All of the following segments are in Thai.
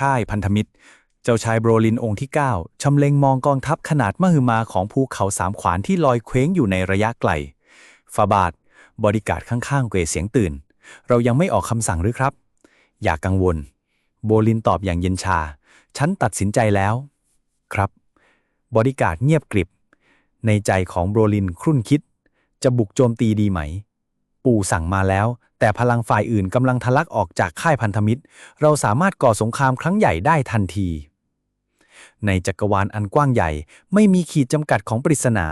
ค่ายพันธมิตร เจ้าชายโบรลินองค์ที่ 9 ชำเล็งมองกองทัพขนาดมหึมาของภูเขาสามขวานที่ลอยเคว้งอยู่ในระยะไกลฟาบาทบริการข้างๆเกวเสียงตื่น เรายังไม่ออกคำสั่งหรือครับ อย่ากกังวล โบลินตอบอย่างเย็นชา ฉันตัดสินใจแล้ว ครับ บริการเงียบกริบ ในใจของโบรลินครุ่นคิด จะบุกโจมตีดีไหม ปู่สั่งมาแล้ว แต่พลังฝ่ายอื่นกำลังทะลักออกจากค่ายพันธมิตร เราสามารถก่อสงครามครั้งใหญ่ได้ทันที ในจักรวาลอันกว้างใหญ่ ไม่มีขีดจำกัดของปริศนา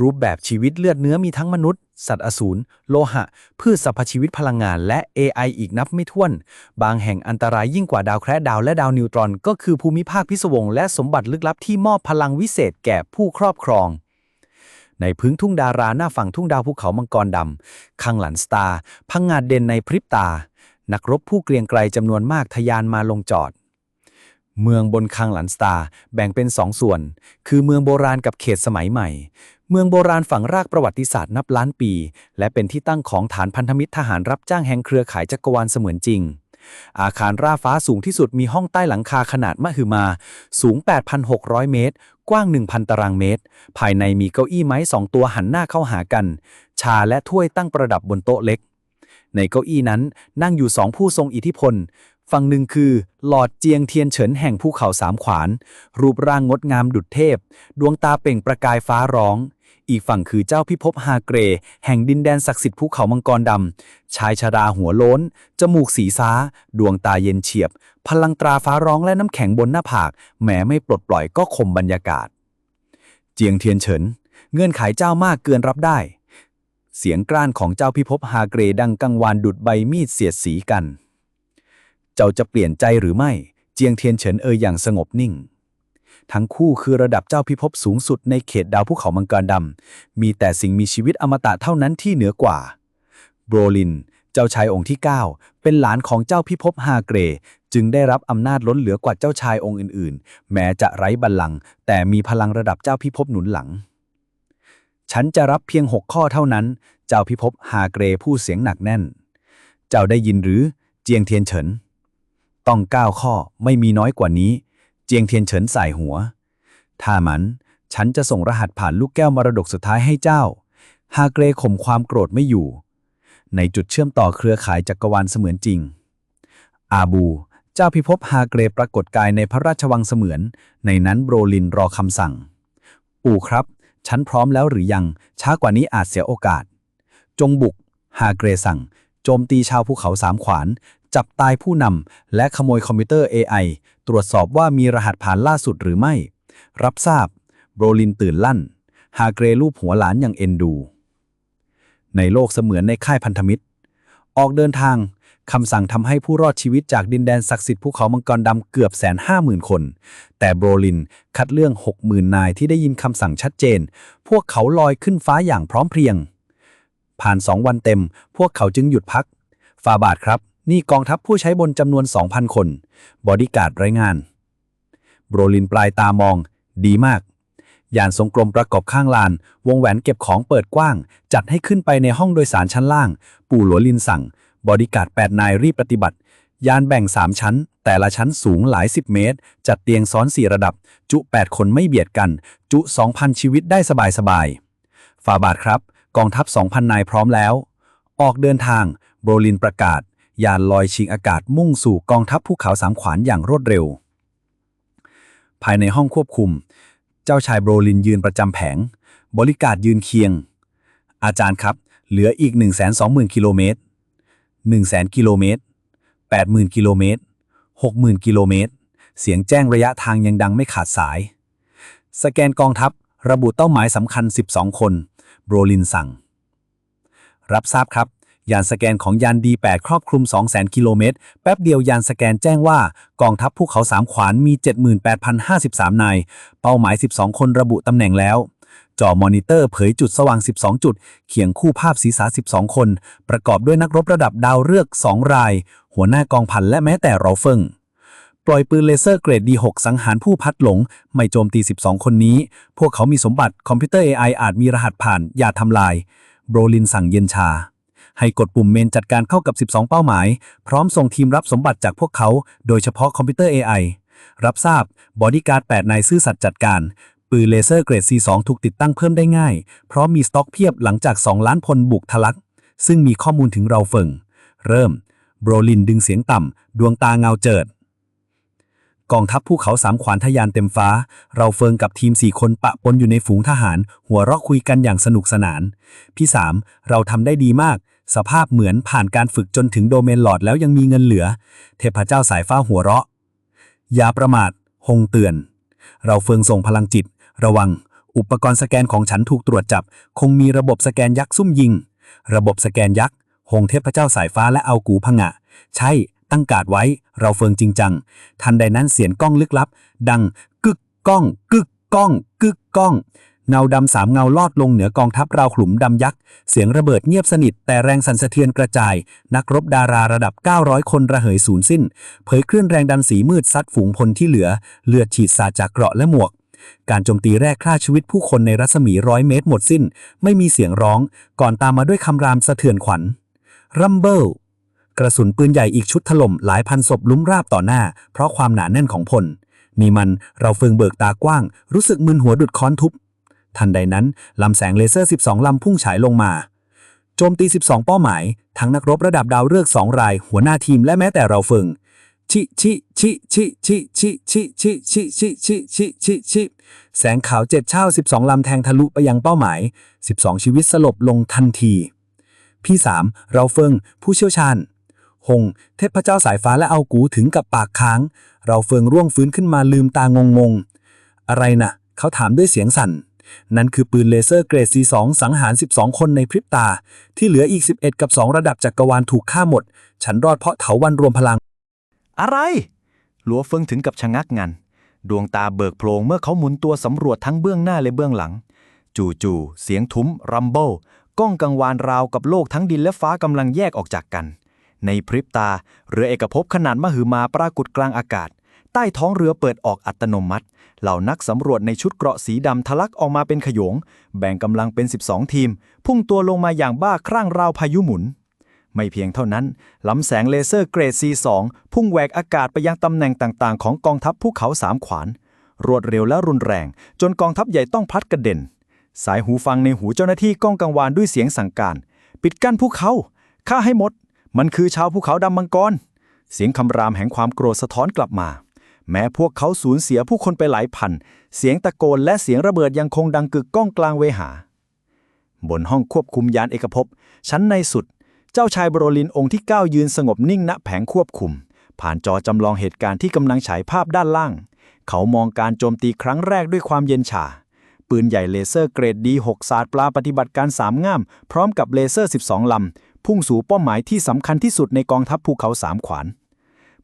รูปแบบชีวิตเลือดเนื้อมีทั้งมนุษย์ สัตว์อสูรโลหะ พืชสรรพชีวิตพลังงานและ AI อีกนับไม่ถ้วน บางแห่งอันตรายยิ่งกว่าดาวแคระดาวและดาวนิวตรอน ก็คือภูมิภาคพิศวงและสมบัติลึกลับที่มอบพลังวิเศษแก่ผู้ครอบครอง ในพื้นทุ่งดาราหน้าฝั่งทุ่งดาวภูเขามังกรดำคังหลันสตาร์พังงาดเด่นในพริบตา นักรบผู้เกรียงไกรจำนวนมากทะยานมาลงจอด เมืองบนคังหลันสตาร์แบ่งเป็นสองส่วน คือเมืองโบราณกับเขตสมัยใหม่ เมืองโบราณฝังรากประวัติศาสตร์นับล้านปี และเป็นที่ตั้งของฐานพันธมิตรทหารรับจ้างแห่งเครือข่ายจักรวาลเสมือนจริง อาคารราฟ้าสูงที่สุดมีห้องใต้หลังคาขนาดมหึมา สูง 8,600 เมตร กว้าง 1,000 ตารางเมตร ภายในมีเก้าอี้ไม้สองตัวหันหน้าเข้าหากัน ชาและถ้วยตั้งประดับบนโต๊ะเล็ก ในเก้าอี้นั้นนั่งอยู่สองผู้ทรงอิทธิพล ฝั่งหนึ่งคือหลอดเจียงเทียนเฉินแห่งภูเขาสามขวาน รูปร่างงดงามดุจเทพ ดวงตาเปล่งประกายฟ้าร้อง อีกฝั่งคือเจ้าพิภพฮาเกร แห่งดินแดนศักดิ์สิทธิ์ภูเขามังกรดำ ชายชาดาหัวโล้น จมูกสีซ้า ดวงตาเย็นเฉียบ พลังตราฟ้าร้องและน้ำแข็งบนหน้าผาก แม้ไม่ปลดปล่อยก็คมบรรยากาศ เจียงเทียนเฉิน เงื่อนไขเจ้ามากเกินรับได้ เสียงกร้านของเจ้าพิภพฮาเกรดังกังวานดุดใบมีดเสียดสีกัน เจ้าจะเปลี่ยนใจหรือไม่ เจียงเทียนเฉินเอ่ยอย่างสงบนิ่ง ทั้งคู่คือระดับเจ้าพิภพสูงสุดในเขตดาวภูเขามังกรดำ มีแต่สิ่งมีชีวิตอมตะเท่านั้นที่เหนือกว่า โบรลิน เจ้าชายองค์ที่ 9 เป็นหลานของเจ้าพิภพฮาเกร จึงได้รับอำนาจล้นเหลือกว่าเจ้าชายองค์อื่นๆ แม้จะไร้บัลลังก์แต่มีพลังระดับเจ้าพิภพหนุนหลัง ฉันจะรับเพียงหกข้อเท่านั้น เจ้าพิภพฮาเกรพูดเสียงหนักแน่น เจ้าได้ยินหรือเจียงเทียนเฉิน ต้องเก้าข้อไม่มีน้อยกว่านี้ เจียงเทียนเฉินใส่หัว ถ้ามันฉันจะส่งรหัสผ่านลูกแก้วมรดกสุดท้ายให้เจ้า ฮาเกรข่มความโกรธไม่อยู่ ในจุดเชื่อมต่อเครือข่ายจักรวาลเสมือนจริง อาบู เจ้าพิภพฮาเกรปรากฏกายในพระราชวังเสมือน ในนั้นโบรลินรอคำสั่ง ปู่ครับ ฉันพร้อมแล้วหรือยัง ช้ากว่านี้อาจเสียโอกาส จงบุก ฮาเกรสั่ง โจมตีชาวภูเขาสามขวาน จับตายผู้นำและขโมยคอมพิวเตอร์ AI ตรวจสอบว่ามีรหัสผ่านล่าสุดหรือไม่ รับทราบ โบรลินตื่นลั่น ฮาเกรลูบหัวหลานอย่างเอ็นดู ในโลกเสมือนในค่ายพันธมิตร ออกเดินทางคำสั่งทำให้ผู้รอดชีวิตจากดินแดนศักดิ์สิทธิ์ภูเขามังกรดำเกือบแสนห้าหมื่นคน แต่โบรลินคัดเลือกหกหมื่นนายที่ได้ยินคำสั่งชัดเจน พวกเขาลอยขึ้นฟ้าอย่างพร้อมเพรียง ผ่านสองวันเต็ม พวกเขาจึงหยุดพักฟาบาทครับ นี่กองทัพผู้ใช้บนจำนวน 2,000 คน บอดี้การ์ดรายงาน โบรลินปลายตามอง ดีมาก ยานทรงกลมประกอบข้างลาน วงแหวนเก็บของเปิดกว้าง จัดให้ขึ้นไปในห้องโดยสารชั้นล่าง ปู่หลวลินสั่ง บอดี้การ์ด8นายรีบปฏิบัติ ยานแบ่ง 3 ชั้น แต่ละชั้นสูงหลาย 10 เมตร จัดเตียงซ้อน 4 ระดับ จุ 8 คนไม่เบียดกัน จุ 2,000 ชีวิตได้สบายๆฟาบาทครับ กองทัพ 2,000 นายพร้อมแล้ว ออกเดินทาง โบรลินประกาศ ยานลอยชิงอากาศมุ่งสู่กองทัพภูเขาสามขวานอย่างรวดเร็ว ภายในห้องควบคุม เจ้าชายโบรลินยืนประจำแผง บริการยืนเคียง อาจารย์ครับ เหลืออีก 120,000 กิโลเมตร100,000กิโลเมตร80,000 กิโลเมตร 60,000 กิโลเมตร เสียงแจ้งระยะทางยังดังไม่ขาดสาย สแกนกองทัพ ระบุเป้าหมายสำคัญ 12 คน โบรลินสั่ง รับทราบครับ ยานสแกนของยาน D8 ครอบคลุม 200,000 กิโลเมตร แป๊บเดียวยานสแกนแจ้งว่า กองทัพภูเขาสามขวานมี 78,053 นาย เป้าหมาย 12 คนระบุตำแหน่งแล้ว จอมอนิเตอร์เผยจุดสว่าง 12 จุด เขียงคู่ภาพศีรษะ 12 คน ประกอบด้วยนักรบระดับดาวเลือก 2 ราย หัวหน้ากองพันและแม้แต่เราเฟิงปล่อยปืนเลเซอร์เกรด D6 สังหารผู้พัดหลง ไม่โจมตี 12 คนนี้ พวกเขามีสมบัติคอมพิวเตอร์ AI อาจมีรหัสผ่าน อย่าทำลาย โบรลินสั่งเย็นชา ให้กดปุ่มเมนจัดการเข้ากับ 12 เป้าหมาย พร้อมส่งทีมรับสมบัติจากพวกเขา โดยเฉพาะคอมพิวเตอร์ AI รับทราบบอดี้การ์ด8นายซื่อสัตย์จัดการ ปืนเลเซอร์เกรด C2 ถูกติดตั้งเพิ่มได้ง่าย เพราะมีสต็อกเพียบหลังจาก 2 ล้านพลบุกทะลัก ซึ่งมีข้อมูลถึงเราเฟิงเริ่ม โบรลินดึงเสียงต่ำ ดวงตาเงาเจิด กองทัพภูเขาสามขวานทะยานเต็มฟ้า เราเฟิงกับทีมสี่คนปะปนอยู่ในฝูงทหาร หัวเราะคุยกันอย่างสนุกสนาน พี่สามเราทำได้ดีมาก สภาพเหมือนผ่านการฝึกจนถึงโดเมนหลอดแล้วยังมีเงินเหลือ เทพเจ้าสายฟ้าหัวเราะ อย่าประมาทหงเตือน เราเฟิงส่งพลังจิต ระวัง อุปกรณ์สแกนของฉันถูกตรวจจับ คงมีระบบสแกนยักษ์ซุ่มยิง ระบบสแกนยักษ์หงเทพเจ้าสายฟ้าและเอากูพงะ ใช่ ตั้งการ์ดไว้ เราเฟิงจริงจัง ทันใดนั้นเสียงกล้องลึกลับ ดัง กึกก้อง กึกก้อง กึกก้อง เงาดำสามเงาลอดลงเหนือกองทัพราวขลุมดำยักษ์ เสียงระเบิดเงียบสนิทแต่แรงสั่นสะเทือนกระจาย นักรบดาราระดับ 900 คนระเหยสูญสิ้น เผยคลื่นแรงดันสีมืดซัดฝูงพลที่เหลือ เลือดฉีดสาดจากเกราะและหมวก การโจมตีแรกฆ่าชีวิตผู้คนในรัศมีร้อยเมตรหมดสิ้น ไม่มีเสียงร้อง ก่อนตามมาด้วยคำรามสะเทือนขวัญรัมเบิลกระสุนปืนใหญ่อีกชุดถล่มหลายพันศพลุ้มราบต่อหน้า เพราะความหนาแน่นของพลนี่มันเราเฟิงเบิกตากว้าง รู้สึกมึนหัวดุดค้อนทุบ ทันใดนั้นลำแสงเลเซอร์ 12 ลำพุ่งฉายลงมา โจมตี 12 เป้าหมาย ทั้งนักรบระดับดาวฤกษ์2ราย หัวหน้าทีมและแม้แต่เราเฟิงชิชิชิชิชิชิชิชิชิชิชิชิชิชิแสงขาวเจ็ดเช่า12ลำแทงทะลุไปยังเป้าหมาย12ชีวิตสลบลงทันที พี่สามเราเฟิง ผู้เชี่ยวชาญ หง เทพเจ้าสายฟ้าและเอากูถึงกับปากค้าง เราเฟิงร่วงฟื้นขึ้นมาลืมตางงงๆอะไรนะ่ะ เขาถามด้วยเสียงสั่น นั่นคือปืนเลเซอร์เกรด C2 สังหาร 12 คนในพริบตา ที่เหลืออีก 11 กับ 2 ระดับจักกรวาลถูกฆ่าหมด ฉันรอดเพราะเถาวันรวมพลัง อะไร หลัวเฟิงถึงกับชะงักงัน ดวงตาเบิกโพลงเมื่อเขาหมุนตัวสำรวจทั้งเบื้องหน้าและเบื้องหลัง จู่ๆเสียงทุ้มรัมเบิลก้องกังวานราวกับโลกทั้งดินและฟ้ากำลังแยกออกจากกัน ในพริบตาเรือเอกภพขนาดมหึมาปรากฏกลางอากาศ ใต้ท้องเรือเปิดออกอัตโนมัติ เหล่านักสำรวจในชุดเกราะสีดำทะลักออกมาเป็นขโยง แบ่งกำลังเป็น 12 ทีม พุ่งตัวลงมาอย่างบ้าคลั่งราวพายุหมุน ไม่เพียงเท่านั้นลำแสงเลเซอร์เกรด C2 พุ่งแหวกอากาศไปยังตำแหน่งต่างๆ ของกองทัพภูเขาสามขวาน รวดเร็วและรุนแรง จนกองทัพใหญ่ต้องพลัดกระเด็น สายหูฟังในหูเจ้าหน้าที่ก้องกังวานด้วยเสียงสั่งการ ปิดกั้นภูเขาฆ่าให้หมด มันคือชาวภูเขาดำมังกรเสียงคำรามแห่งความโกรธสะท้อนกลับมา แม้พวกเขาสูญเสียผู้คนไปหลายพัน เสียงตะโกนและเสียงระเบิดยังคงดังกึกก้องกลางเวหา บนห้องควบคุมยานเอกภพ ชั้นในสุด เจ้าชายบรลินองค์ที่ 9 ยืนสงบนิ่งณแผงควบคุม ผ่านจอจำลองเหตุการณ์ที่กำลังฉายภาพด้านล่าง เขามองการโจมตีครั้งแรกด้วยความเย็นชา ปืนใหญ่เลเซอร์เกรด D6 ศาสตร์ปลาปฏิบัติการสามง่าม พร้อมกับเลเซอร์ 12 ลำ พุ่งสู่เป้าหมายที่สำคัญที่สุดในกองทัพภูเขาสามขวาน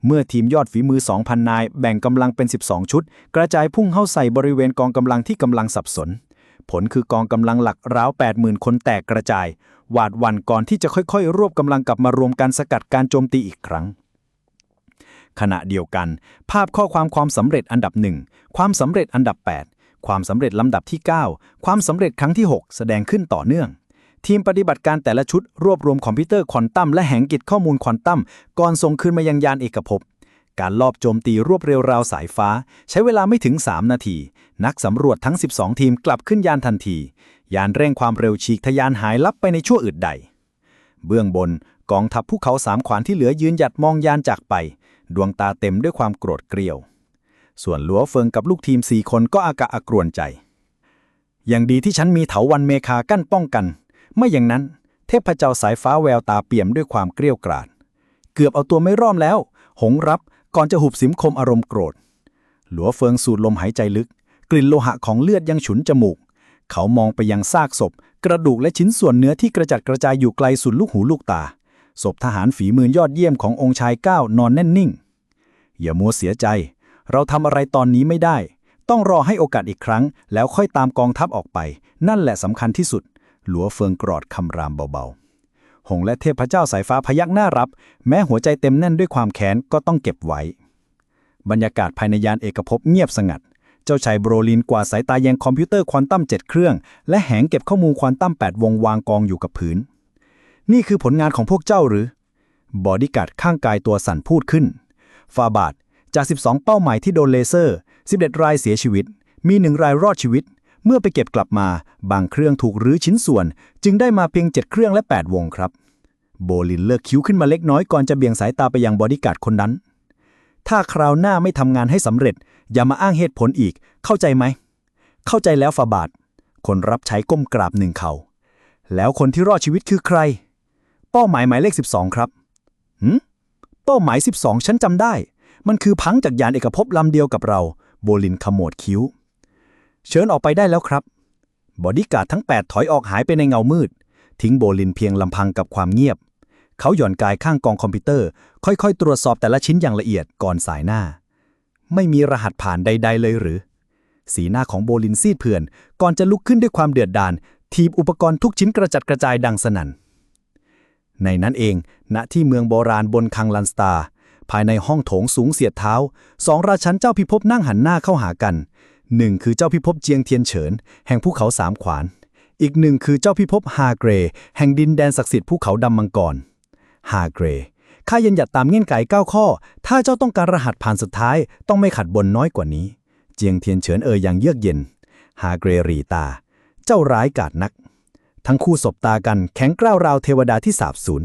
เมื่อทีมยอดฝีมือ 2,000 นาย แบ่งกำลังเป็น 12 ชุด กระจายพุ่งเข้าใส่บริเวณกองกำลังที่กำลังสับสน ผลคือกองกำลังหลักราว 80,000 คนแตกกระจาย หวาดหวั่นก่อนที่จะค่อยๆ รวบกำลังกลับมารวมกันสกัดการโจมตีอีกครั้ง ขณะเดียวกัน ภาพข้อความความสำเร็จอันดับ 1 ความสำเร็จอันดับ 8 ความสำเร็จลำดับที่ 9 ความสำเร็จครั้งที่ 6 แสดงขึ้นต่อเนื่อง ทีมปฏิบัติการแต่ละชุดรวบรวมคอมพิวเตอร์ควอนตัมและแหงกิจข้อมูลควอนตัมก่อนส่งคืนมายังยานเอกภพการลอบโจมตีรวบเร็วราวสายฟ้า ใช้เวลาไม่ถึง 3 นาที นักสำรวจทั้ง 12 ทีมกลับขึ้นยานทันที ยานเร่งความเร็วฉีกทะยานหายลับไปในชั่วอึดใด เบื้องบนกองทัพภูเขาสามขวานที่เหลือยืนหยัดมองยานจากไป ดวงตาเต็มด้วยความโกรธเกรียว ส่วนหลัวเฟิงกับลูกทีมสี่คนก็อากะอักรวนใจ อย่างดีที่ฉันมีเถาวันเมคากั้นป้องกัน ไม่อย่างนั้น เทพเจ้าสายฟ้าแววตาเปี่ยมด้วยความเกรี้ยวกราดเกือบเอาตัวไม่รอดแล้ว หงรับก่อนจะหุบสิมคมอารมณ์โกรธ หลัวเฟิงสูดลมหายใจลึก กลิ่นโลหะของเลือดยังฉุนจมูก เขามองไปยังซากศพ กระดูกและชิ้นส่วนเนื้อที่กระจัดกระจายอยู่ไกลสุดลูกหูลูกตา ศพทหารฝีมือยอดเยี่ยมขององค์ชายก้าวนอนแน่นนิ่ง อย่ามัวเสียใจ เราทำอะไรตอนนี้ไม่ได้ ต้องรอให้โอกาสอีกครั้ง แล้วค่อยตามกองทัพออกไป นั่นแหละสำคัญที่สุด หลัวเฟิงกรอดคำรามเบาๆ หงและเทพเจ้าสายฟ้าพยักหน้ารับ แม้หัวใจเต็มแน่นด้วยความแค้นก็ต้องเก็บไว้ บรรยากาศภายในยานเอกภพเงียบสงัด เจ้าชายโบรลินกวาดสายตายังคอมพิวเตอร์ควอนตัม7เครื่อง และแหงเก็บข้อมูลควอนตัม8วงวางกองอยู่กับพื้น นี่คือผลงานของพวกเจ้าหรือ บอดี้การ์ดข้างกายตัวสั่นพูดขึ้นฟาบาดจาก 12 เป้าหมายที่โดนเลเซอร์ 11 รายเสียชีวิต มีหนึ่งรายรอดชีวิต เมื่อไปเก็บกลับมา บางเครื่องถูกรื้อชิ้นส่วน จึงได้มาเพียง 7 เครื่องและ 8 วงครับ โบลินเลิกคิ้วขึ้นมาเล็กน้อยก่อนจะเบี่ยงสายตาไปยังบอดี้การ์ดคนนั้น ถ้าคราวหน้าไม่ทำงานให้สำเร็จ อย่ามาอ้างเหตุผลอีก เข้าใจไหม เข้าใจแล้วฟาบาดคนรับใช้ก้มกราบหนึ่งเขา แล้วคนที่รอดชีวิตคือใคร เป้าหมายหมายเลข 12 ครับหืมเป้าหมาย 12 ฉันจำได้ มันคือพังจากยานเอกภพลำเดียวกับเรา โบลินขมวดคิ้ว เชิญออกไปได้แล้วครับ บอดี้การ์ดทั้ง 8 ถอยออกหายไปในเงามืด ทิ้งโบลินเพียงลำพังกับความเงียบ เขาหย่อนกายข้างกองคอมพิวเตอร์ ค่อยๆ ตรวจสอบแต่ละชิ้นอย่างละเอียดก่อนสายหน้า ไม่มีรหัสผ่านใด ๆ เลยหรือ สีหน้าของโบลินซีดเผื่อน ก่อนจะลุกขึ้นด้วยความเดือดดาลทีบอุปกรณ์ทุกชิ้นกระจัดกระจายดังสนั่น ในนั้นเอง ณ ที่เมืองโบราณบนคังลันสตา ภายในห้องโถงสูงเสียดเท้า สองราชันเจ้าพิภพนั่งหันหน้าเข้าหากัน หนึ่งคือเจ้าพิภพเจียงเทียนเฉิน แห่งภูเขาสามขวาน อีกหนึ่งคือเจ้าพิภพฮาเกร แห่งดินแดนศักดิ์สิทธิ์ภูเขาดำมังกรฮาเกรข้ายันหยัดตามเงื่อนไขเก้าข้อ ถ้าเจ้าต้องการรหัสผ่านสุดท้าย ต้องไม่ขัดบนน้อยกว่านี้ เจียงเทียนเฉินเอ่ยอย่างเยือกเย็น ฮาเกรรีตา เจ้าร้ายกาจนัก ทั้งคู่สบตากันแข็งกร้าวราวเทวดาที่สาบสูญ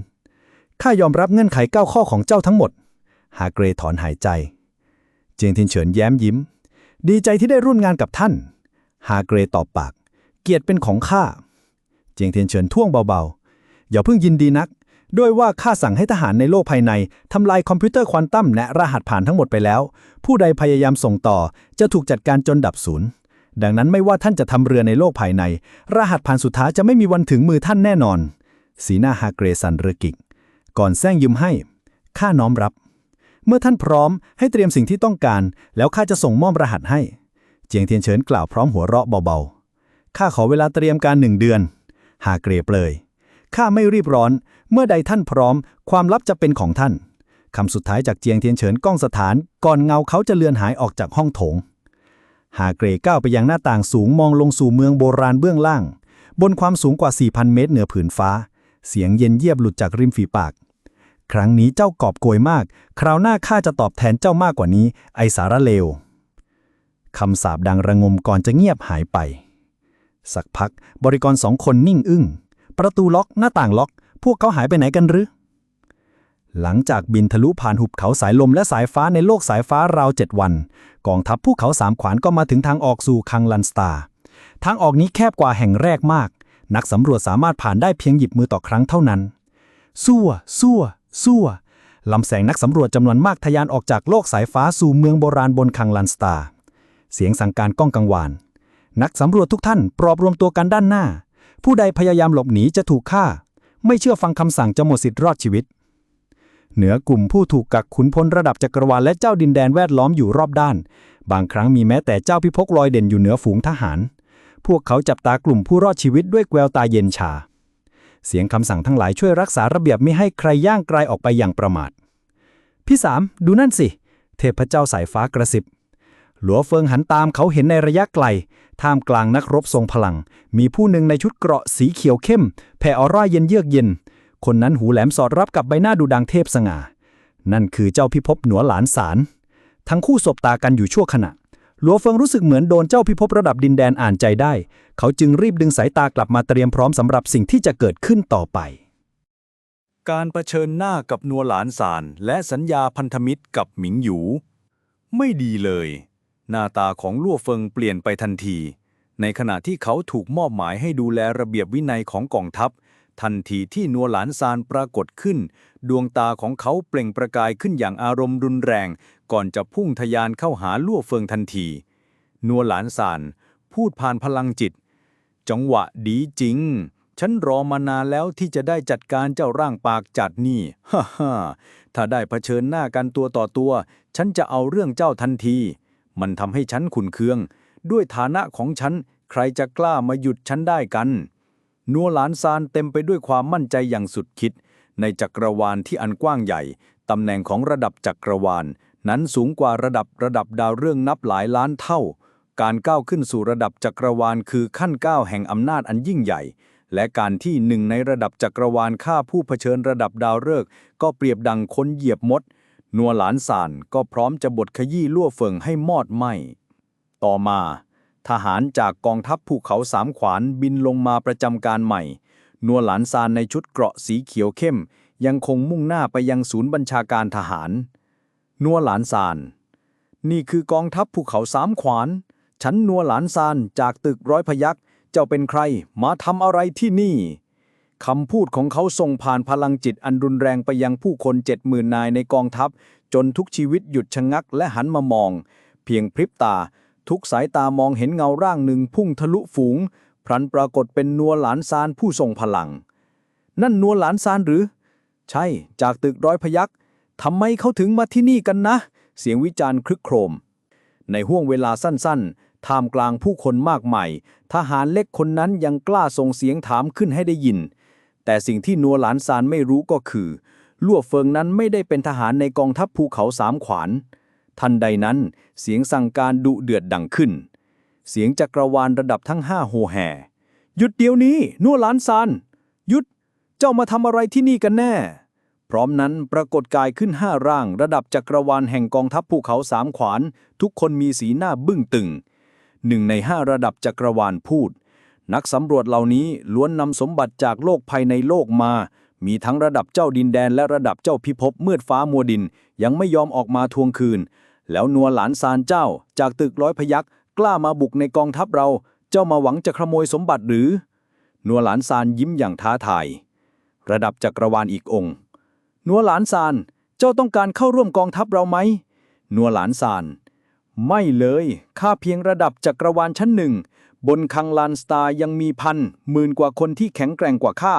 ข้ายอมรับเงื่อนไขเก้าข้อของเจ้าทั้งหมด ฮาเกรถอนหายใจ เจียงเทียนเฉินแย้มยิ้ม ดีใจที่ได้ร่วมงานกับท่าน ฮาเกรตอบปาก เกียรติเป็นของข้า เจียงเทียนเฉินท่วงเบาๆ อย่าเพิ่งยินดีนัก ด้วยว่าข้าสั่งให้ทหารในโลกภายในทำลายคอมพิวเตอร์ควอนตัมและรหัสผ่านทั้งหมดไปแล้ว ผู้ใดพยายามส่งต่อจะถูกจัดการจนดับศูนย์ ดังนั้นไม่ว่าท่านจะทำเรือในโลกภายใน รหัสผ่านสุดท้ายจะไม่มีวันถึงมือท่านแน่นอน สีหน้าฮาเกรสันเรกิก ก่อนแซงยืมให้ ข้าน้อมรับ เมื่อท่านพร้อมให้เตรียมสิ่งที่ต้องการ แล้วข้าจะส่งมอบรหัสให้ เจียงเทียนเฉินกล่าวพร้อมหัวเราะเบาๆ ข้าขอเวลาเตรียมการหนึ่งเดือน หาเกรเปลยข้าไม่รีบร้อน เมื่อใดท่านพร้อม ความลับจะเป็นของท่าน คำสุดท้ายจากเจียงเทียนเฉินก้องสถาน ก่อนเงาเขาจะเลือนหายออกจากห้องโถง หาเกรก้าวไปยังหน้าต่างสูงมองลงสู่เมืองโบราณเบื้องล่าง บนความสูงกว่า 4,000 เมตรเหนือผืนฟ้า เสียงเย็นเยียบหลุดจากริมฝีปาก ครั้งนี้เจ้ากอบโกยมาก คราวหน้าข้าจะตอบแทนเจ้ามากกว่านี้ ไอสารเลวคำสาปดังระงมก่อนจะเงียบหายไป สักพักบริกรสองคนนิ่งอึ้ง ประตูล็อกหน้าต่างล็อก พวกเขาหายไปไหนกันหรือ หลังจากบินทะลุผ่านหุบเขาสายลมและสายฟ้าในโลกสายฟ้าราวเจ็ดวัน กองทัพภูเขาสามขวานก็มาถึงทางออกสู่คังลันสตาทางออกนี้แคบกว่าแห่งแรกมาก นักสำรวจสามารถผ่านได้เพียงหยิบมือต่อครั้งเท่านั้นซั่วซั่ว ซั่วลำแสงนักสำรวจจำนวนมากทะยานออกจากโลกสายฟ้าสู่เมืองโบราณบนคังลันสตา เสียงสั่งการก้องกังวาน นักสำรวจทุกท่านปรอบรวมตัวกันด้านหน้า ผู้ใดพยายามหลบหนีจะถูกฆ่า ไม่เชื่อฟังคำสั่งจะหมดสิทธิ์รอดชีวิต เหนือกลุ่มผู้ถูกกักขุนพลระดับจักรวาลและเจ้าดินแดนแวดล้อมอยู่รอบด้าน บางครั้งมีแม้แต่เจ้าพิภพลอยเด่นอยู่เหนือฝูงทหาร พวกเขาจับตากลุ่มผู้รอดชีวิตด้วยแววตาเย็นชา เสียงคำสั่งทั้งหลายช่วยรักษาระเบียบไม่ให้ใครย่างไกลออกไปอย่างประมาท พี่สามดูนั่นสิ เทพเจ้าสายฟ้ากระสิบ หลัวเฟิงหันตามเขาเห็นในระยะไกล ท่ามกลางนักรบทรงพลัง มีผู้หนึ่งในชุดเกราะสีเขียวเข้ม แผ่ออร่าเย็นเยือกเย็น คนนั้นหูแหลมสอดรับกับใบหน้าดูดังเทพสง่า นั่นคือเจ้าพิภพหนัวหลานสาร ทั้งคู่สบตากันอยู่ชั่วขณะ หลัวเฟิงรู้สึกเหมือนโดนเจ้าพิภพระดับดินแดนอ่านใจได้ เขาจึงรีบดึงสายตากลับมาเตรียมพร้อมสำหรับสิ่งที่จะเกิดขึ้นต่อไป การเผชิญหน้ากับนัวหลานซานและสัญญาพันธมิตรกับหมิงหยู ไม่ดีเลย หน้าตาของลั่วเฟิงเปลี่ยนไปทันที ในขณะที่เขาถูกมอบหมายให้ดูแลระเบียบวินัยของกองทัพ ทันทีที่นัวหลานซานปรากฏขึ้น ดวงตาของเขาเปล่งประกายขึ้นอย่างอารมณ์รุนแรง ก่อนจะพุ่งทะยานเข้าหาลั่วเฟิงทันที นัวหลานซาน พูดผ่านพลังจิต จังหวะดีจริง ฉันรอมานานแล้วที่จะได้จัดการเจ้าร่างปากจัดนี่ฮ่าฮ่าถ้าได้เผชิญหน้ากันตัวต่อตัว ฉันจะเอาเรื่องเจ้าทันที มันทำให้ฉันขุนเคือง ด้วยฐานะของฉันใครจะกล้ามาหยุดฉันได้กัน นัวหลานซานเต็มไปด้วยความมั่นใจอย่างสุดคิด ในจักรวาลที่อันกว้างใหญ่ ตำแหน่งของระดับจักรวาล นั้นสูงกว่าระดับระดับดาวเรื่องนับหลายล้านเท่า การก้าวขึ้นสู่ระดับจักรวาลคือขั้นก้าวแห่งอำนาจอันยิ่งใหญ่ และการที่หนึ่งในระดับจักรวาลฆ่าผู้เผชิญระดับดาวฤกษ์ก็เปรียบดังคนเหยียบมด นัวหลานสานก็พร้อมจะบดขยี้ลั่วเฟิงให้มอดไหมต่อมา ทหารจากกองทัพภูเขาสามขวานบินลงมาประจำการใหม่ นัวหลานซานในชุดเกราะสีเขียวเข้ม ยังคงมุ่งหน้าไปยังศูนย์บัญชาการทหาร นัวหลานซาน นี่คือกองทัพภูเขาสามขวาน ฉันนัวหลานซานจากตึกร้อยพยักษ์เจ้าเป็นใคร มาทำอะไรที่นี่คำพูดของเขาส่งผ่านพลังจิตอันรุนแรงไปยังผู้คนเจ็ดหมื่นนายในกองทัพ จนทุกชีวิตหยุดชะงักและหันมามอง เพียงพริบตา ทุกสายตามองเห็นเงาร่างหนึ่งพุ่งทะลุฝูง พลันปรากฏเป็นนัวหลานซานผู้ทรงพลัง นั่นนัวหลานซานหรือ ใช่ จากตึกร้อยพยักทำไมเขาถึงมาที่นี่กันนะ เสียงวิจารณ์ครึกโครม ในห่วงเวลาสั้นๆ ท่ามกลางผู้คนมากมายทหารเล็กคนนั้นยังกล้าส่งเสียงถามขึ้นให้ได้ยิน แต่สิ่งที่นัวหลานซานไม่รู้ก็คือ ลั่วเฟิงนั้นไม่ได้เป็นทหารในกองทัพภูเขาสามขวาน ทันใดนั้น เสียงสั่งการดุเดือดดังขึ้น เสียงจักรวาลระดับทั้งห้าโฮแห่หยุดเดี๋ยวนี้ นัวหลานซานหยุด เจ้ามาทำอะไรที่นี่กันแน่ พร้อมนั้นปรากฏกายขึ้นห้าร่าง ระดับจักรวาลแห่งกองทัพภูเขาสามขวาน ทุกคนมีสีหน้าบึ้งตึงหนึ่งในห้าระดับจักรวาลพูด นักสำรวจเหล่านี้ล้วนนำสมบัติจากโลกภายในโลกมา มีทั้งระดับเจ้าดินแดนและระดับเจ้าพิภพมืดฟ้ามัวดินยังไม่ยอมออกมาทวงคืน แล้วนัวหลานซานเจ้าจากตึกร้อยพยักกล้ามาบุกในกองทัพเรา เจ้ามาหวังจะขโมยสมบัติหรือ นัวหลานซานยิ้มอย่างท้าทาย ระดับจักรวาลอีกองค์ นัวหลานซาน เจ้าต้องการเข้าร่วมกองทัพเราไหม นัวหลานซาน ไม่เลย ข้าเพียงระดับจักรวาลชั้นหนึ่ง บนคังลานสตาร์ยังมีพันหมื่นกว่าคนที่แข็งแกร่งกว่าข้า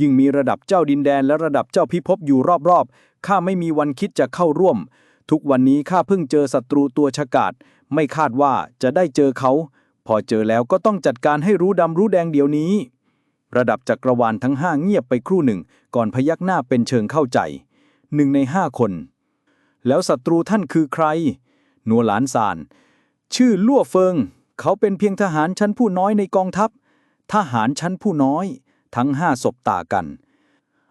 ยิ่งมีระดับเจ้าดินแดนและระดับเจ้าพิภพอยู่รอบๆ ข้าไม่มีวันคิดจะเข้าร่วม ทุกวันนี้ข้าเพิ่งเจอศัตรูตัวฉกาจไม่คาดว่าจะได้เจอเขา พอเจอแล้วก็ต้องจัดการให้รู้ดำรู้แดงเดี๋ยวนี้ ระดับจักรวาลทั้งห้าเงียบไปครู่หนึ่ง ก่อนพยักหน้าเป็นเชิงเข้าใจหนึ่งในห้าคน แล้วศัตรูท่านคือใคร นัวหลานซาน ชื่อลั่วเฟิง เขาเป็นเพียงทหารชั้นผู้น้อยในกองทัพ ทหารชั้นผู้น้อย ทั้งห้าศบตากัน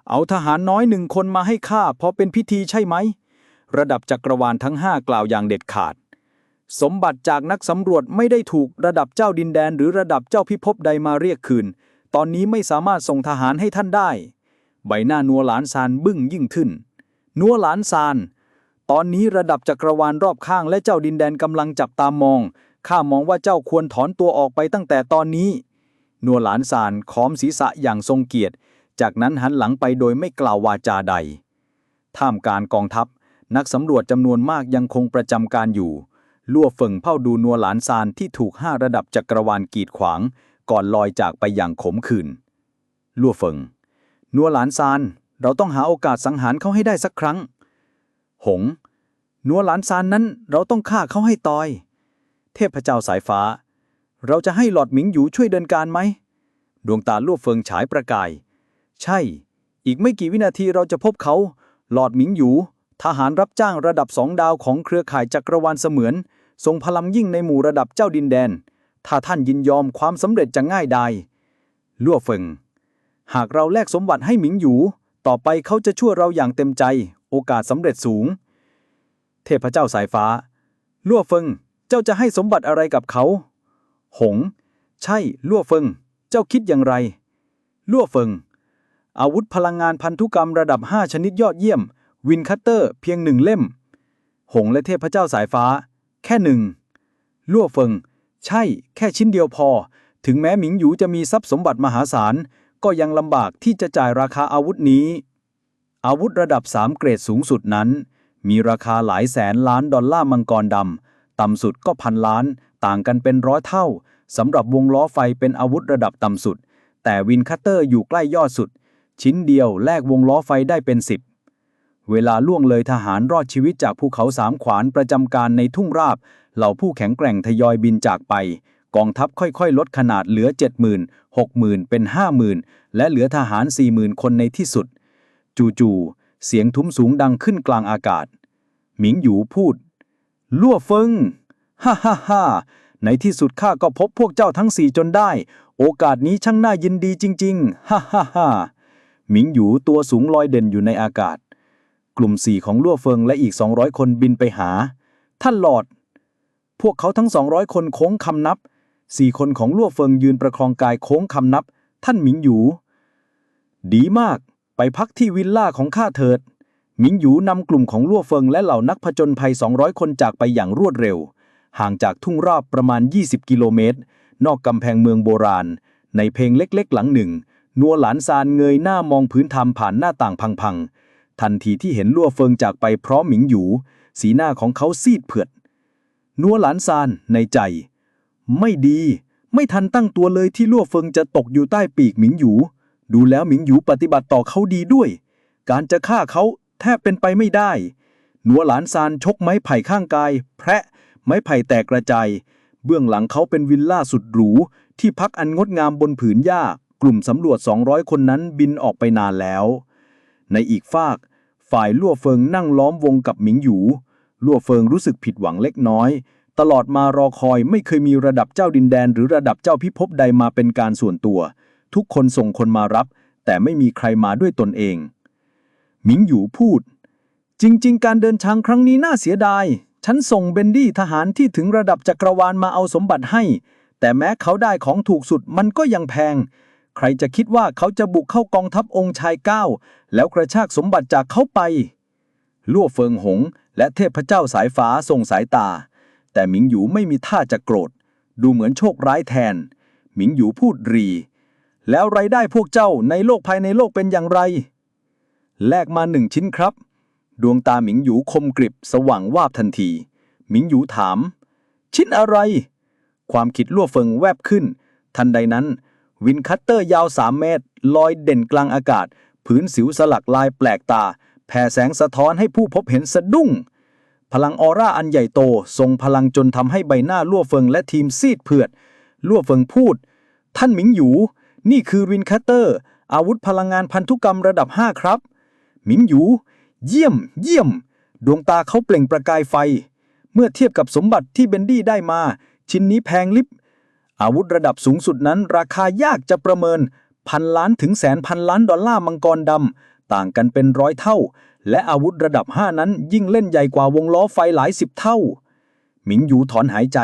เอาทหารน้อยหนึ่งคนมาให้ข้าพราะเป็นพิธีใช่ไหม ระดับจักรวาลทั้งห้ากล่าวอย่างเด็ดขาด สมบัติจากนักสำรวจไม่ได้ถูกระดับเจ้าดินแดน หรือระดับเจ้าพิภพใดมาเรียกคืน ตอนนี้ไม่สามารถส่งทหารให้ท่านได้ ใบหน้านัวหลานซานบึ้งยิ่งขึ้น นัวหลานซาน ตอนนี้ระดับจักรวาลรอบข้างและเจ้าดินแดนกำลังจับตามอง ข้ามองว่าเจ้าควรถอนตัวออกไปตั้งแต่ตอนนี้ นัวหลานซานค้อมศีรษะอย่างทรงเกียรติ จากนั้นหันหลังไปโดยไม่กล่าววาจาใด ท่ามกลารกองทัพ นักสำรวจจำนวนมากยังคงประจำการอยู่ ลั่วเฟิงเผ่าดูนัวหลานซานที่ถูกห้าระดับจักรวาลกีดขวาง ก่อนลอยจากไปอย่างขมขื่นลั่วเฟิง นัวหลานซาน เราต้องหาโอกาสสังหารเขาให้ได้สักครั้ง หง นัวหลานซานนั้นเราต้องฆ่าเขาให้ตาย เทพเจ้าสายฟ้า เราจะให้หลอดหมิงหยูช่วยเดินการไหม ดวงตาลั่วเฟิงฉายประกาย ใช่ อีกไม่กี่วินาทีเราจะพบเขา หลอดหมิงหยู ทหารรับจ้างระดับสองดาวของเครือข่ายจักรวาลเสมือน ทรงพลังยิ่งในหมู่ระดับเจ้าดินแดน ถ้าท่านยินยอมความสำเร็จจะง่ายดายลั่วเฟิง หากเราแลกสมบัติให้หมิงหยู ต่อไปเขาจะช่วยเราอย่างเต็มใจ โอกาสสำเร็จสูง เทพเจ้าสายฟ้าลั่วเฟิง เจ้าจะให้สมบัติอะไรกับเขา หง ใช่ลั่วเฟิง เจ้าคิดอย่างไรลั่วเฟิง อาวุธพลังงานพันธุกรรมระดับ 5 ชนิดยอดเยี่ยม วินคัตเตอร์เพียงหนึ่งเล่ม หงและเทพเจ้าสายฟ้า แค่หนึ่งลั่วเฟิง ใช่แค่ชิ้นเดียวพอ ถึงแม้หมิงหยูจะมีทรัพย์สมบัติมหาศาล ก็ยังลำบากที่จะจ่ายราคาอาวุธนี้ อาวุธระดับ 3 เกรดสูงสุดนั้น มีราคาหลายแสนล้านดอลลาร์มังกรดำต่ำสุดก็พันล้าน ต่างกันเป็นร้อยเท่าสำหรับวงล้อไฟเป็นอาวุธระดับต่ำสุด แต่วินคัตเตอร์อยู่ใกล้ยอดสุด ชิ้นเดียวแลกวงล้อไฟได้เป็นสิบ เวลาล่วงเลยทหารรอดชีวิตจากภูเขาสามขวานประจำการในทุ่งราบ เหล่าผู้แข็งแกร่งทยอยบินจากไป กองทัพค่อยๆ ลดขนาดเหลือ 70,000 60,000 เป็น 50,000 และเหลือทหาร 40,000 คนในที่สุด จู่ๆ เสียงทุ้มสูงดังขึ้นกลางอากาศ หมิงหยูพูด ลั่วเฟิง ฮ่าฮ่าฮ่าในที่สุดข้าก็พบพวกเจ้าทั้งสี่จนได้ โอกาสนี้ช่างน่ายินดีจริง ๆ ฮ่าฮ่าฮ่าหมิงหยูตัวสูงลอยเด่นอยู่ในอากาศ กลุ่มสี่ของลั่วเฟิงและอีก 200 คนบินไปหา ท่านหลอด พวกเขาทั้ง 200 คนโค้งคำนับสี่คนของลั่วเฟิงยืนประคองกายโค้งคำนับ ท่านหมิงหยู ดีมากไปพักที่วิลล่าของข้าเถิด หมิงหยูนำกลุ่มของลั่วเฟิงและเหล่านักผจญภัย 200 คนจากไปอย่างรวดเร็ว ห่างจากทุ่งราบประมาณ 20 กิโลเมตร นอกกำแพงเมืองโบราณ ในเพลงเล็กๆ หลังหนึ่ง นัวหลานซานเงยหน้ามองพื้นทำผ่านหน้าต่างพังๆ ทันทีที่เห็นลั่วเฟิงจากไปพร้อมหมิงหยูสีหน้าของเขาซีดเผือด นัวหลานซานในใจ ไม่ดี ไม่ทันตั้งตัวเลยที่ลั่วเฟิงจะตกอยู่ใต้ปีกหมิงหยู ดูแล้วหมิงหยูปฏิบัติต่อเขาดีด้วย การจะฆ่าเขาแทบเป็นไปไม่ได้หนัวหลานซานชกไม้ไผ่ข้างกาย แพะ ไม้ไผ่แตกกระจาย เบื้องหลังเขาเป็นวิลล่าสุดหรู ที่พักอันงดงามบนผืนหญ้ากลุ่มสำรวจ 200 คนนั้นบินออกไปนานแล้ว ในอีกฝาก ฝ่ายลั่วเฟิงนั่งล้อมวงกับหมิงหยูลั่วเฟิงรู้สึกผิดหวังเล็กน้อย ตลอดมารอคอยไม่เคยมีระดับเจ้าดินแดน หรือระดับเจ้าพิภพใดมาเป็นการส่วนตัว ทุกคนส่งคนมารับ แต่ไม่มีใครมาด้วยตนเอง หมิงหยูพูด จริง ๆ การเดินทางครั้งนี้น่าเสียดาย ฉันส่งเบนดี้ทหารที่ถึงระดับจักรวาลมาเอาสมบัติให้ แต่แม้เขาได้ของถูกสุดมันก็ยังแพง ใครจะคิดว่าเขาจะบุกเข้ากองทัพองค์ชายเก้าแล้วกระชากสมบัติจากเขาไป ลั่วเฟิงหง และเทพเจ้าสายฟ้าส่งสายตา แต่หมิงหยูไม่มีท่าจะโกรธ ดูเหมือนโชคร้ายแทน หมิงหยูพูดรี แล้วไรายได้พวกเจ้าในโลกภายในโลกเป็นอย่างไร แลกมาหนึ่งชิ้นครับ ดวงตาหมิงหยูคมกริบสว่างวาบทันที หมิงหยูถาม ชิ้นอะไร ความคิดลั่วเฟิงแวบขึ้น ทันใดนั้น วินคัตเตอร์ยาวสามเมตร ลอยเด่นกลางอากาศ ผืนสิวสลักลายแปลกตา แผ่แสงสะท้อนให้ผู้พบเห็นสะดุ้ง พลังออร่าอันใหญ่โต ทรงพลังจนทำให้ใบหน้าลั่วเฟิงและทีมซีดเผือดลั่วเฟิงพูด ท่านหมิงหยู นี่คือวินคัตเตอร์ อาวุธพลังงานพันธุกรรมระดับ 5 ครับ หมิงหยู เยี่ยม เยี่ยม ดวงตาเขาเปล่งประกายไฟ เมื่อเทียบกับสมบัติที่เบนดี้ได้มา ชิ้นนี้แพงลิบ อาวุธระดับสูงสุดนั้น ราคายากจะประเมิน พันล้านถึงแสนพันล้านดอลลาร์มังกรดำต่างกันเป็นร้อยเท่า และอาวุธระดับ 5 นั้นยิ่งเล่นใหญ่กว่าวงล้อไฟหลายสิบเท่า หมิงหยูถอนหายใจ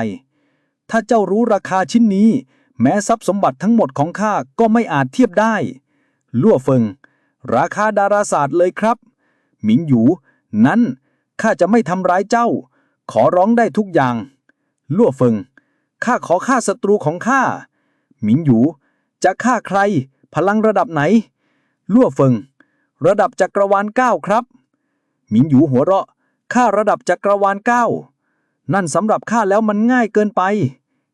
ถ้าเจ้ารู้ราคาชิ้นนี้ แม้ทรัพย์สมบัติทั้งหมดของข้าก็ไม่อาจเทียบได้ ลั่วเฟิง ราคาดาราศาสตร์เลยครับ หมิงหยู นั้นข้าจะไม่ทำร้ายเจ้า ขอร้องได้ทุกอย่าง ลั่วเฟิง ข้าขอฆ่าศัตรูของข้า หมิงหยู จะฆ่าใคร พลังระดับไหน ลั่วเฟิง ระดับจักรวาลเก้าครับ หมิงหยูหัวเราะ ข้าระดับจักรวาลเก้า นั่นสำหรับข้าแล้วมันง่ายเกินไป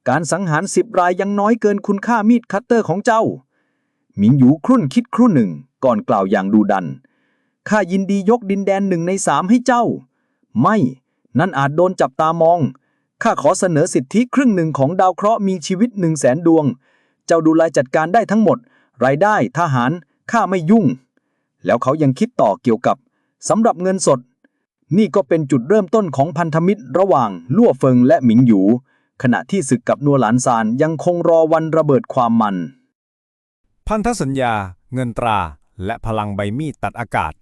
การสังหารสิบรายยังน้อยเกินคุณค่ามีดคัตเตอร์ของเจ้า หมิงหยูครุ่นคิดครู่หนึ่งก่อนกล่าวอย่างดูดัน ข้ายินดียกดินแดนหนึ่งในสามให้เจ้า ไม่ นั่นอาจโดนจับตามอง ข้าขอเสนอสิทธิครึ่งหนึ่งของดาวเคราะห์มีชีวิตหนึ่งแสนดวง เจ้าดูแลจัดการได้ทั้งหมด รายได้ทหารข้าไม่ยุ่ง แล้วเขายังคิดต่อเกี่ยวกับสำหรับเงินสด นี่ก็เป็นจุดเริ่มต้นของพันธมิตรระหว่างลั่วเฟิงและหมิงหยู ขณะที่ศึกกับนัวหลานซานยังคงรอวันระเบิดความมัน พันธสัญญา เงินตรา และพลังใบมีดตัดอากาศ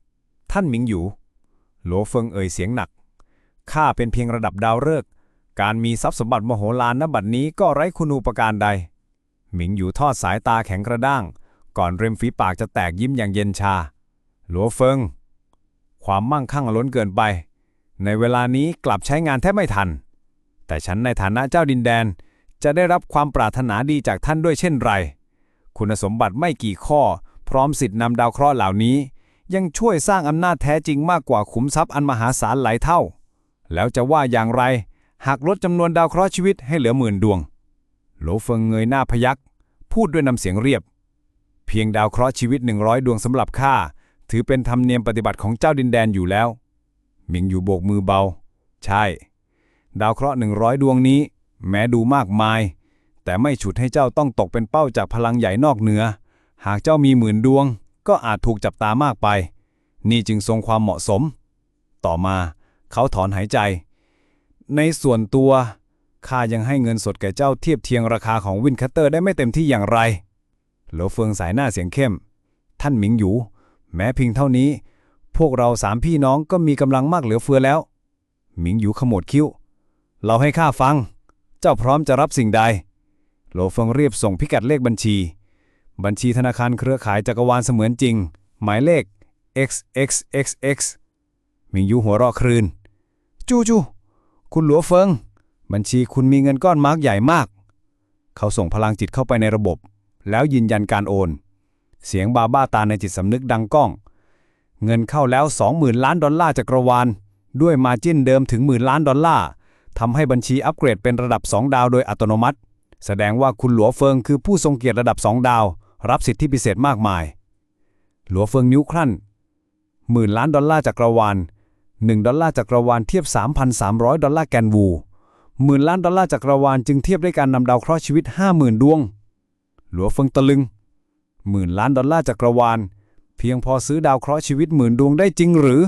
ท่านหมิงหยูหลเฟิงเอ่ยเสียงหนักข้าเป็นเพียงระดับดาวฤกษ์ การมีทรัพย์สมบัติมโหฬารณบัดนี้ก็ไร้คุณูปการใด หมิงหยูทอดสายตาแข็งกระด้าง ก่อนริมฝีปากจะแตกยิ้มอย่างเย็นชา หลวเฟิง ความมั่งคั่งล้นเกินไป ในเวลานี้กลับใช้งานแทบไม่ทัน แต่ฉันในฐานะเจ้าดินแดนจะได้รับความปรารถนาดีจากท่านด้วยเช่นไร คุณสมบัติไม่กี่ข้อ พร้อมสิทธินำดาวเคราะห์เหล่านี้ ยังช่วยสร้างอำนาจแท้จริงมากกว่าขุมทรัพย์อันมหาศาลหลายเท่า แล้วจะว่าอย่างไร หากลดจำนวนดาวเคราะห์ชีวิตให้เหลือหมื่นดวง โหลเฟิงเงยหน้าพยัก พูดด้วยน้ำเสียงเรียบ เพียงดาวเคราะห์ชีวิตหนึ่งร้อยดวงสำหรับข้า ถือเป็นธรรมเนียมปฏิบัติของเจ้าดินแดนอยู่แล้ว หมิงอยู่โบกมือเบา ใช่ ดาวเคราะห์หนึ่งร้อยดวงนี้ แม้ดูมากมาย แต่ไม่ฉุดให้เจ้าต้องตกเป็นเป้าจากพลังใหญ่นอกเหนือ หากเจ้ามีหมื่นดวง ก็อาจถูกจับตามากไป นี่จึงทรงความเหมาะสม ต่อมาเขาถอนหายใจ ในส่วนตัวข้ายังให้เงินสดแก่เจ้าเทียบเทียงราคาของวินคัตเตอร์ได้ไม่เต็มที่อย่างไรโหลเฟิงสายหน้าเสียงเข้ม ท่านหมิงหยูแม้เพียงเท่านี้ พวกเราสามพี่น้องก็มีกำลังมากเหลือเฟือแล้ว หมิงหยูขมวดคิ้ว เราให้ข้าฟัง เจ้าพร้อมจะรับสิ่งใดโหลเฟิงเรียบส่งพิกัดเลขบัญชี บัญชีธนาคารเครือข่ายจักรวาลเสมือนจริง หมายเลข xxxx หมิงอยู่หัวเราะครืน จูจู คุณหลัวเฟิง บัญชีคุณมีเงินก้อนมาร์กใหญ่มาก เขาส่งพลังจิตเข้าไปในระบบ แล้วยืนยันการโอน เสียงบาบ้าตาในจิตสำนึกดังก้อง เงินเข้าแล้ว 20,000 ล้านดอลลาร์จักรวาล ด้วยมาจิ้นเดิมถึงหมื่นล้านดอลลาร์ทำให้บัญชีอัปเกรดเป็นระดับ 2 ดาวโดยอัตโนมัติ แสดงว่าคุณหลัวเฟิงคือผู้ทรงเกียรติระดับ 2 ดาว รับสิทธิพิเศษมากมาย หลัวเฟิงนิ้วครั่นหมื่นล้านดอลลาร์จักรวาล 1 ดอลลาร์จักรวาลเทียบ 3,300 ดอลลาร์แกนวูหมื่นล้านดอลลาร์จักรวาลจึงเทียบได้การนำดาวเคราะห์ชีวิต 50,000 ดวง หลัวเฟิงตะลึงหมื่นล้านดอลลาร์จักรวาล เพียงพอซื้อดาวเคราะห์ชีวิตหมื่นดวงได้จริงหรือ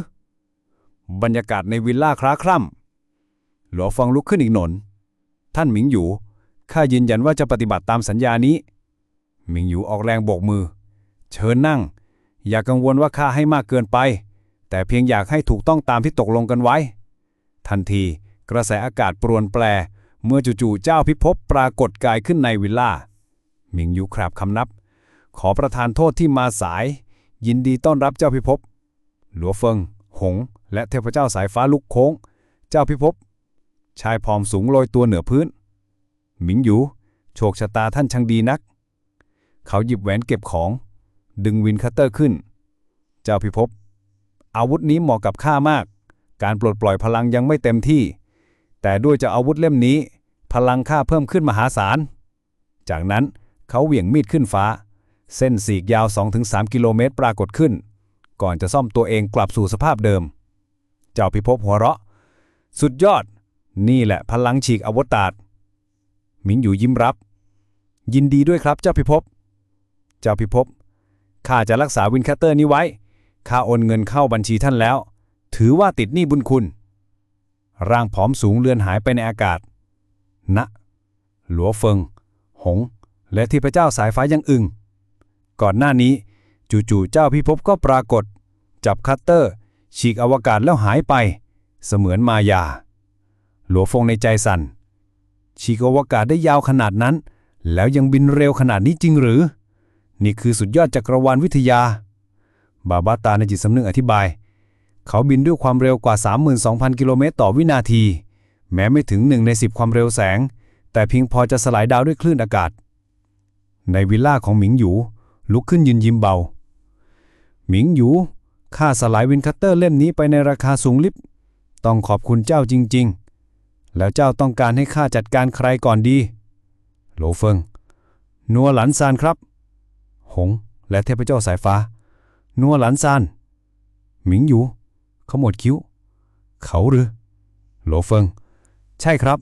บรรยากาศในวิลล่าคล้าคร่ำหลัวฟังลุกขึ้นอีกหนน ท่านหมิงหยูข้ายืนยันว่าจะปฏิบัติตามสัญญานี้ หมิงหยูออกแรงโบกมือ เชิญนั่ง อย่ากังวลว่าข้าให้มากเกินไป แต่เพียงอยากให้ถูกต้องตามที่ตกลงกันไว้ ทันที กระแสอากาศปรวนแปร เมื่อจู่ๆเจ้าพิภพปรากฏกายขึ้นในวิลล่ามิงยูคราบคำนับ ขอประทานโทษที่มาสาย ยินดีต้อนรับเจ้าพิภพหลัวเฟิง หง และเทพเจ้าสายฟ้าลุกโค้ง เจ้าพิภพชายผอมสูงโรยตัวเหนือพื้น หมิงหยู โชคชะตาท่านช่างดีนัก เขาหยิบแหวนเก็บของ ดึงวินคัตเตอร์ขึ้น เจ้าพิภพ อาวุธนี้เหมาะกับข้ามาก การปลดปล่อยพลังยังไม่เต็มที่ แต่ด้วยเจะอาวุธเล่มนี้ พลังข้าเพิ่มขึ้นมหาศาล จากนั้นเขาเหวี่ยงมีดขึ้นฟ้า เส้นสีกยาว 2-3 กิโลเมตรปรากฏขึ้น ก่อนจะซ่อมตัวเองกลับสู่สภาพเดิม เจ้าพิภพหัวเราะ สุดยอด นี่แหละพลังฉีกอวตารหมิงอยู่ยิ้มรับ ยินดีด้วยครับเจ้าพิภพ เจ้าพิภพข้าจะรักษาวินคัตเตอร์นี้ไว้ ข้าโอนเงินเข้าบัญชีท่านแล้ว ถือว่าติดหนี้บุญคุณ ร่างผอมสูงเลือนหายไปในอากาศ ณ หลัวเฟิง หง และที่พระเจ้าสายฟ้ายังอึง ก่อนหน้านี้ จู่ๆเจ้าพิภพก็ปรากฏ จับคัตเตอร์ ฉีกอวกาศแล้วหายไป เสมือนมายา หลัวฟงในใจสั่น ฉีกอวกาศได้ยาวขนาดนั้น แล้วยังบินเร็วขนาดนี้จริงหรือ นี่คือสุดยอดจักรวาลวิทยา บาบาตาในจิตสำนึกอธิบาย เขาบินด้วยความเร็วกว่า 32,000 กิโลเมตรต่อวินาที แม้ไม่ถึงหนึ่งในสิบความเร็วแสง แต่เพียงพอจะสลายดาวด้วยคลื่นอากาศ ในวิลล่าของหมิงหยูลุกขึ้นยืนยิ้มเบา หมิงหยูข้าสลายวินคัตเตอร์เล่มนี้ไปในราคาสูงลิบ ต้องขอบคุณเจ้าจริง ๆ แล้วเจ้าต้องการให้ข้าจัดการใครก่อนดี โหลเฟิง นัวหลันซานครับ หง และเทพเจ้าสายฟ้า นัวหลันซานหมิงหยูเขาหมดคิ้ว เขาหรือ โหลเฟิง ใช่ครับ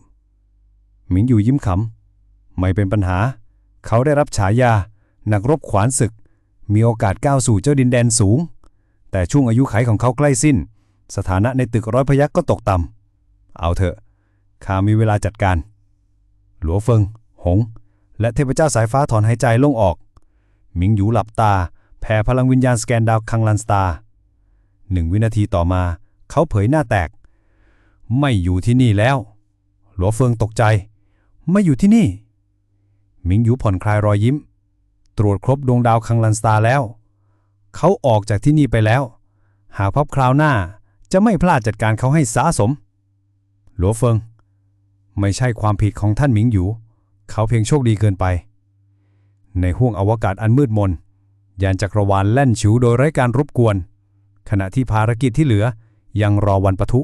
หมิงหยูยิ้มขำ ไม่เป็นปัญหา เขาได้รับฉายา นักรบขวานศึก มีโอกาสก้าวสู่เจ้าดินแดนสูง แต่ช่วงอายุไขของเขาใกล้สิ้น สถานะในตึกร้อยพยักก็ตกต่ำเอาเถอะข้ามีเวลาจัดการ หลัวเฟิง หง และเทพเจ้าสายฟ้าถอนหายใจโล่งออก หมิงหยูหลับตา แผ่พลังวิญญาณสแกนดาวคังลันสตาร์หนึ่งวินาทีต่อมา เขาเผยหน้าแตก ไม่อยู่ที่นี่แล้ว หลัวเฟิงตกใจ ไม่อยู่ที่นี่ หมิงหยูผ่อนคลายรอยยิ้ม ตรวจครบดวงดาวคังลันสตาร์แล้ว เขาออกจากที่นี่ไปแล้ว หากพบคราวหน้าจะไม่พลาดจัดการเขาให้สาสม หลัวเฟิง ไม่ใช่ความผิดของท่านหมิงหยู เขาเพียงโชคดีเกินไป ในห้วงอวกาศอันมืดมน ยานจักรวาลแล่นฉิวโดยไร้การรบกวน ขณะที่ภารกิจที่เหลือยังรอวันปะทุ